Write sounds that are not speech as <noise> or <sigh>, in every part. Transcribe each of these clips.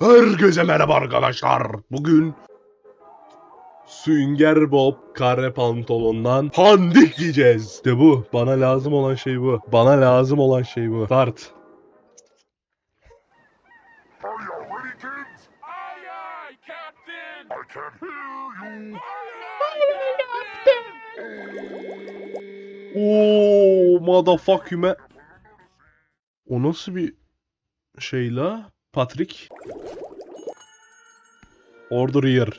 Herkese merhaba arkadaşlar. Bugün Sünger Bob kare pantolondan pandik yiyeceğiz. İşte bu. Bana lazım olan şey bu. Bana lazım olan şey bu. Start. Are you ready, kids? Aye, aye, Captain! I can't hear you! Oo, motherfuck you man. O nasıl bir şey la? Patrick. Order here.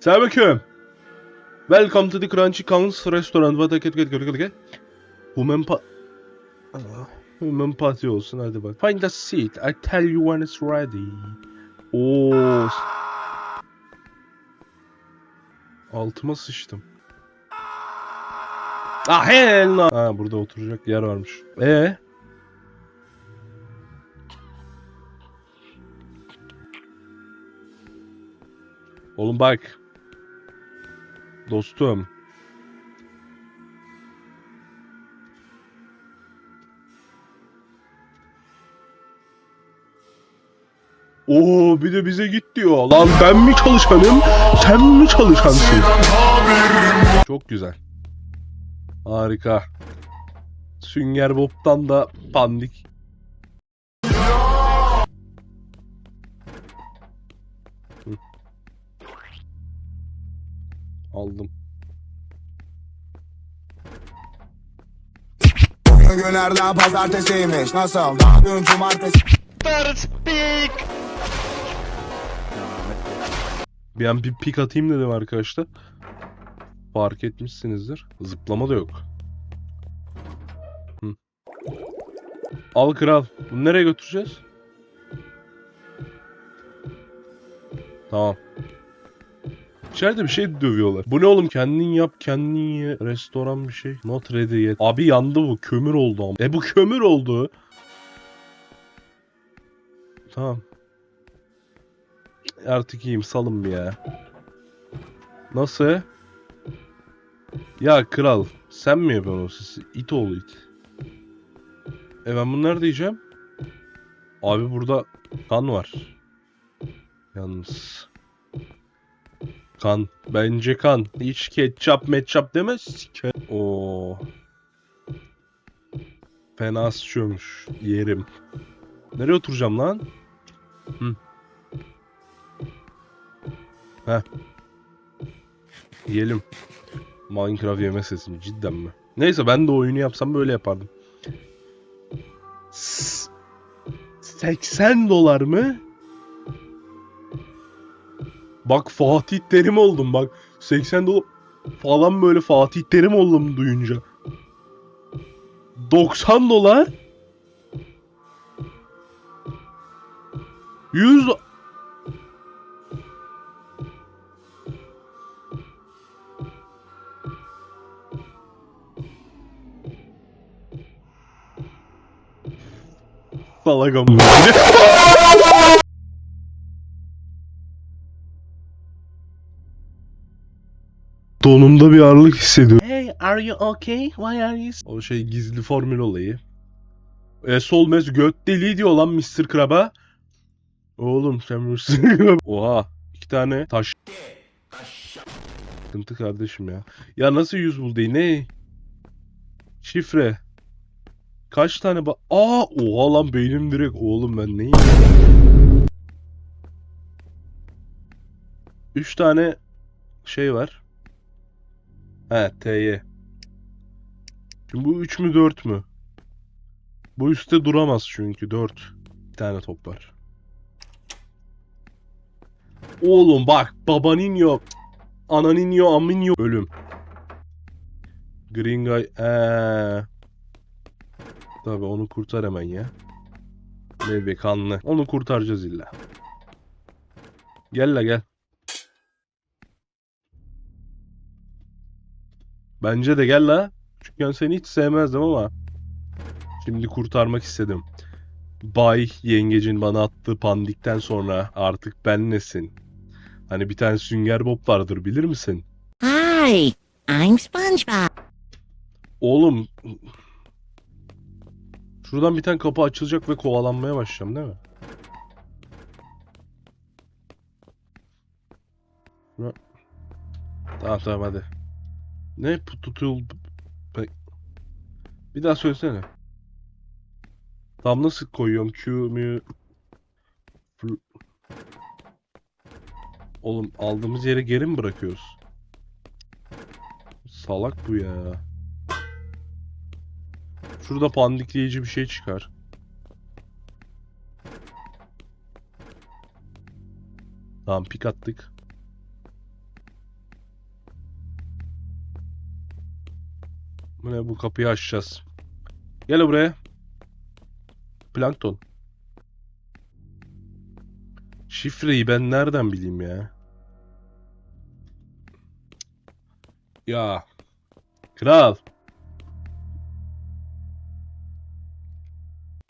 Selamünaleyküm. Welcome to the Crunchy Kong's restaurant. What get get get get get. Human pa... Human patty olsun hadi bak. Find a seat. I tell you when it's ready. Oo. Altıma sıçtım. Ah hell no. Ha burada oturacak yer varmış. E Oğlum bak. Dostum. Oo bir de bize git diyor. Lan ben mi çalışanım? Sen mi çalışansın? Çok güzel. Harika. Sünger Bob'tan da pandik. Aldım. Bugün günlerden pazartesiymiş Nasıl? Daha dün cumartesi Bir an bir pik atayım dedim arkadaşlar. Fark etmişsinizdir. Zıplama da yok. Hı. Al kral. Bunu nereye götüreceğiz? Tamam. İçeride bir şey dövüyorlar. Bu ne oğlum? Kendin yap, kendin ye. Restoran bir şey. Not ready yet. Abi yandı bu. Kömür oldu ama. E bu kömür oldu. Tamam. Artık iyiyim. Salın bir ya. Nasıl? Ya kral. Sen mi yapıyorsun o sesi? İt oğlu it. E ben bunu nerede yiyeceğim? Abi burada kan var. Yalnız. Kan. Bence kan. Hiç ketçap metçap deme. Sike. Oo. Fena sıçıyormuş. Yerim. Nereye oturacağım lan? Hı. Heh. Yiyelim. Minecraft yeme sesim cidden mi? Neyse ben de oyunu yapsam böyle yapardım. S- 80 dolar mı? Bak Fatih Terim oldum bak. 80 dolar falan böyle Fatih Terim oldum duyunca. 90 dolar? 100 do- Salak amına. <laughs> Donumda bir ağırlık hissediyorum. Hey, are you okay? Why are you... O şey gizli formül olayı. E Solmez göt deliği diyor lan Mr. Krab'a. Oğlum sen Mr. Krab. <laughs> Oha. iki tane taş. Sıkıntı kardeşim ya. Ya nasıl yüz buldu ne? Şifre. Kaç tane ba... Aa, oha lan beynim direkt. Oğlum ben neyim? Üç tane şey var. He, T'ye. Şimdi bu 3 mü 4 mü? Bu üstte duramaz çünkü 4. Bir tane top var. Oğlum bak babanın yok. Ananın yok, amın yok. Ölüm. Green Guy. Eee. Tabi onu kurtar hemen ya. Baby kanlı. Onu kurtaracağız illa. Gel la gel. Bence de gel la. Çünkü seni hiç sevmezdim ama. Şimdi kurtarmak istedim. Bay yengecin bana attığı pandikten sonra artık ben nesin? Hani bir tane Sünger Bob vardır bilir misin? Hi, I'm SpongeBob. Oğlum Şuradan bir tane kapı açılacak ve kovalanmaya başlayacağım değil mi? Tamam tamam hadi. Ne tutul Bir daha söylesene. Tam nasıl koyuyorum Q mü Oğlum aldığımız yere geri mi bırakıyoruz? Salak bu ya. Şurada pandikleyici bir şey çıkar. Tamam pik attık. Ne bu kapıyı açacağız. Gel buraya. Plankton. Şifreyi ben nereden bileyim ya? Ya. Kral.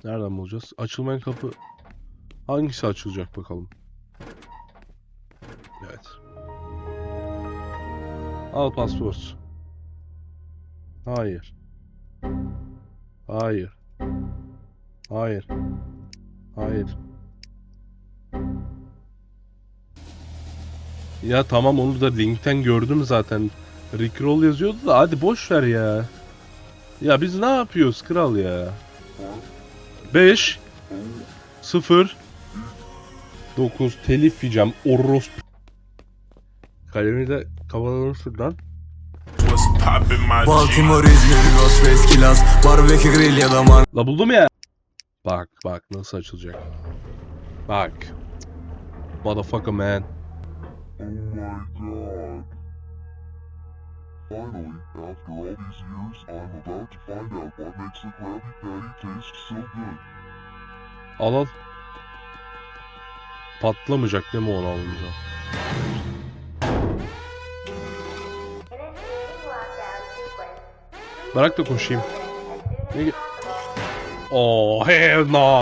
Nereden bulacağız? Açılmayan kapı hangisi açılacak bakalım. Evet. Al pasport. Hayır. Hayır. Hayır. Hayır. Ya tamam onu da linkten gördüm zaten. Rickroll yazıyordu da hadi boş ver ya. Ya biz ne yapıyoruz kral ya? 5 0 9 telif yiyeceğim orospu. Kalemi de kapatalım şuradan. Baltimore, İzmir, Ghostface, Kilas Barbekü grill ya da man La buldum ya. Bak bak nasıl açılacak. Bak. Motherfucker man. Oh my god. Finally, after all these years, I'm about to find out what makes a Krabby Patty taste so good. Al al. Patlamayacak değil mi onu alınca? Bırak da koşayım. Ne ge- Oh hell no.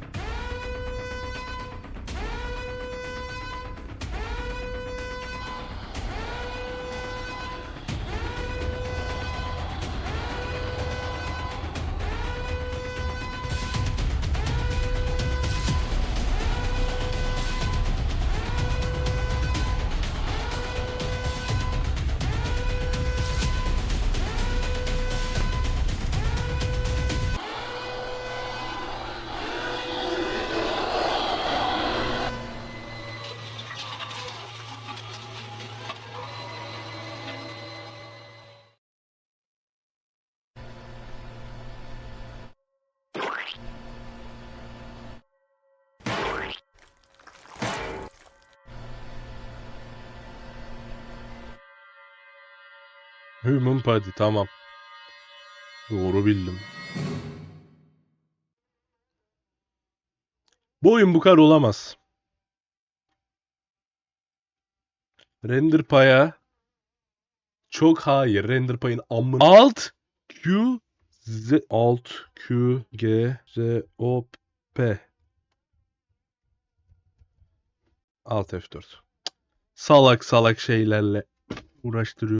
Human Party tamam. Doğru bildim. Bu oyun bu kadar olamaz. Render paya çok hayır. Render payın amına. Alt Q Z Alt Q G Z O P Alt F4. Salak salak şeylerle uğraştırıyor.